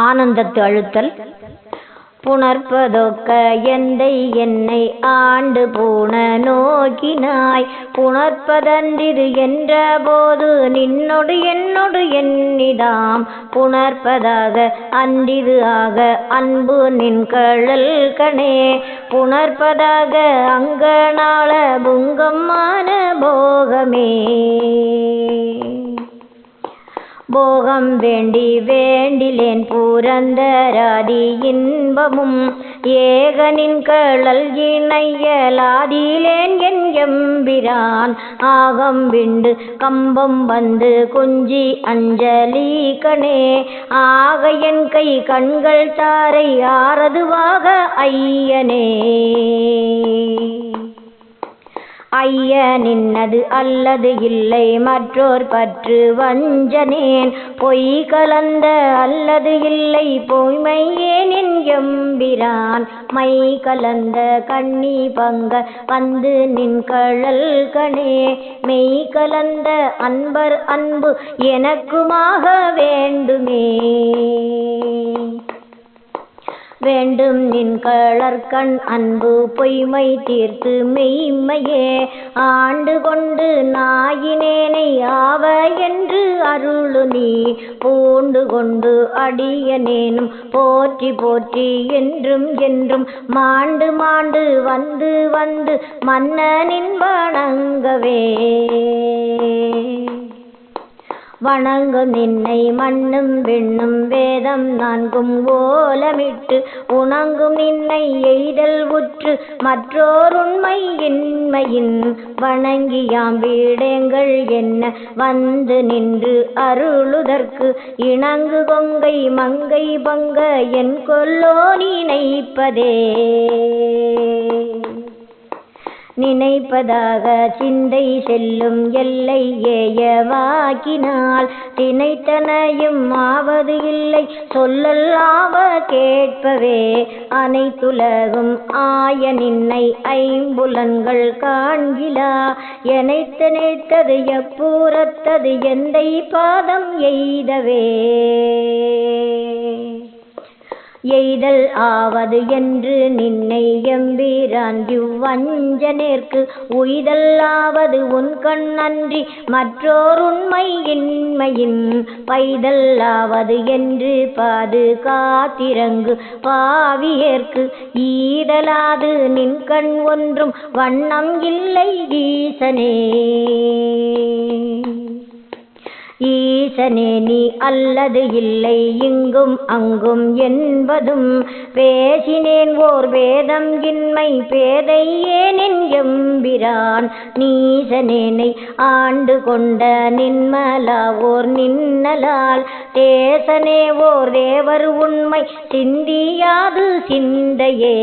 ஆனந்தத்து அழுத்தல். புணர்ப்பதொக்க எந்தை என்னை ஆண்டு பூண நோக்கினாய். புணர்ப்பதன்றிது என்ற போது நின்னொடு என்னொடு எண்ணிதாம். புணர்ப்பதாக அன்றிது ஆக அன்பு நின் கழல் கணே. புணர்ப்பதாக அங்கனாள புங்கம்மான போகமே. போகம் வேண்டி வேண்டிலேன் பூரந்தராதி இன்பமும் ஏகனின் கழல் இணையலாதிலேன் என் எம்பிரான். ஆகம் விண்டு கம்பம் வந்து குஞ்சி அஞ்சலி கணே ஆக என் கை கண்கள் தாரை ஆறதுவாக ஐயனே. ஐய நின்னது அல்லது இல்லை மற்றோர் பற்று வஞ்சனேன். பொய் கலந்த அல்லது இல்லை பொய்மையே நின் எம்பிரான். மை கலந்த கண்ணி பங்க வந்து நின் கழல் கணே மெய் கலந்த அன்பர் அன்பு எனக்குமாக வேண்டுமே. வேண்டும் நின் கழற்கண் அன்பு பொய்மை தீர்த்து மெய்மையே. ஆண்டு கொண்டு நாயினேனை ஆவ என்று அருளு நீ பூண்டு கொண்டு அடியனேனும் போற்றி போற்றி என்றும் என்றும் மாண்டு மாண்டு வந்து வந்து மன்னனின் வணங்கவே. வணங்கும் நின்னை மண்ணும் விண்ணும் வேதம் நான்கும் ஓலமிட்டு உணங்கும் நின்னை எய்தல் உற்று மற்றோர் உண்மை இன்மையின் வணங்கியாம் வீடேங்கள் என்ன வந்து நின்று அருளுதற்கு இணங்கு கொங்கை மங்கை பங்க என் கொல்லோ நினைப்பதே நினைப்பதாக சிந்தை செல்லும் எல்லை ஏயவாக்கினால் தினைத்தனையும் ஆவது இல்லை. சொல்லல்லாவ கேட்பவே அனைத்துலகும் ஆய நின்னை ஐம்புலன்கள் காண்கிலா. எனைத்தனைத்தது எப்பூரத்தது எந்தை பாதம் எய்தவே? எய்தல் ஆவது என்று நின்னை எம்பிரான் இவ்வஞ்சனேற்கு உய்தல் ஆவது உன் கண் நன்றி மற்றோர் உண்மை இன்மையின் பைதல் ஆவது என்று பாது காத்திரங்கு பாவியேற்கு. ஈதலாது நின் கண் ஒன்றும் வண்ணம் இல்லை ஈசனே ஈசனே நீ அல்லது இல்லை இங்கும் அங்கும் என்பதும் பேசினேன் ஓர் வேதம் இன்மை பேதை ஏனின் எம்பிரான். நீசனேனை ஆண்டு கொண்ட நின்மலா ஓர் நின்னலால் தேசனே ஓர் தேவர் உண்மை சிந்தியாது சிந்தையே.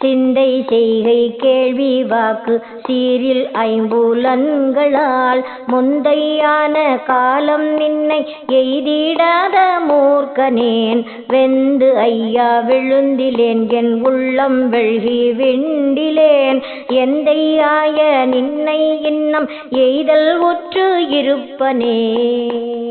சிந்தை செய்கை கேள்வி வாக்கு சீரில் ஐம்புலன்களால் முந்தையான காலம் நின்னை எய்திடாத மூர்க்கனேன். வெந்து ஐயா விழுந்திலேன் என் உள்ளம் வெள்கி விண்டிலேன். எந்தையாய நின்னை இன்னம் எய்தல் ஒற்று இருப்பனே.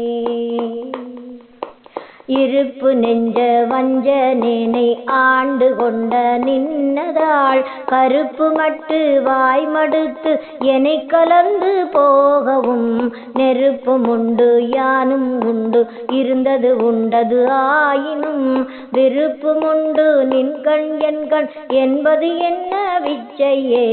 இருப்பு நெஞ்ச வஞ்சனேனை ஆண்டு கொண்ட நின்னதாள் கருப்பு மட்டு வாய் மடுத்து என்னை கலந்து போகவும் நெருப்பும் உண்டு யானும் உண்டு. இருந்தது உண்டது ஆயினும் விருப்பும் உண்டு நின் கண் என் கண் என்பது என்ன விச்சையே?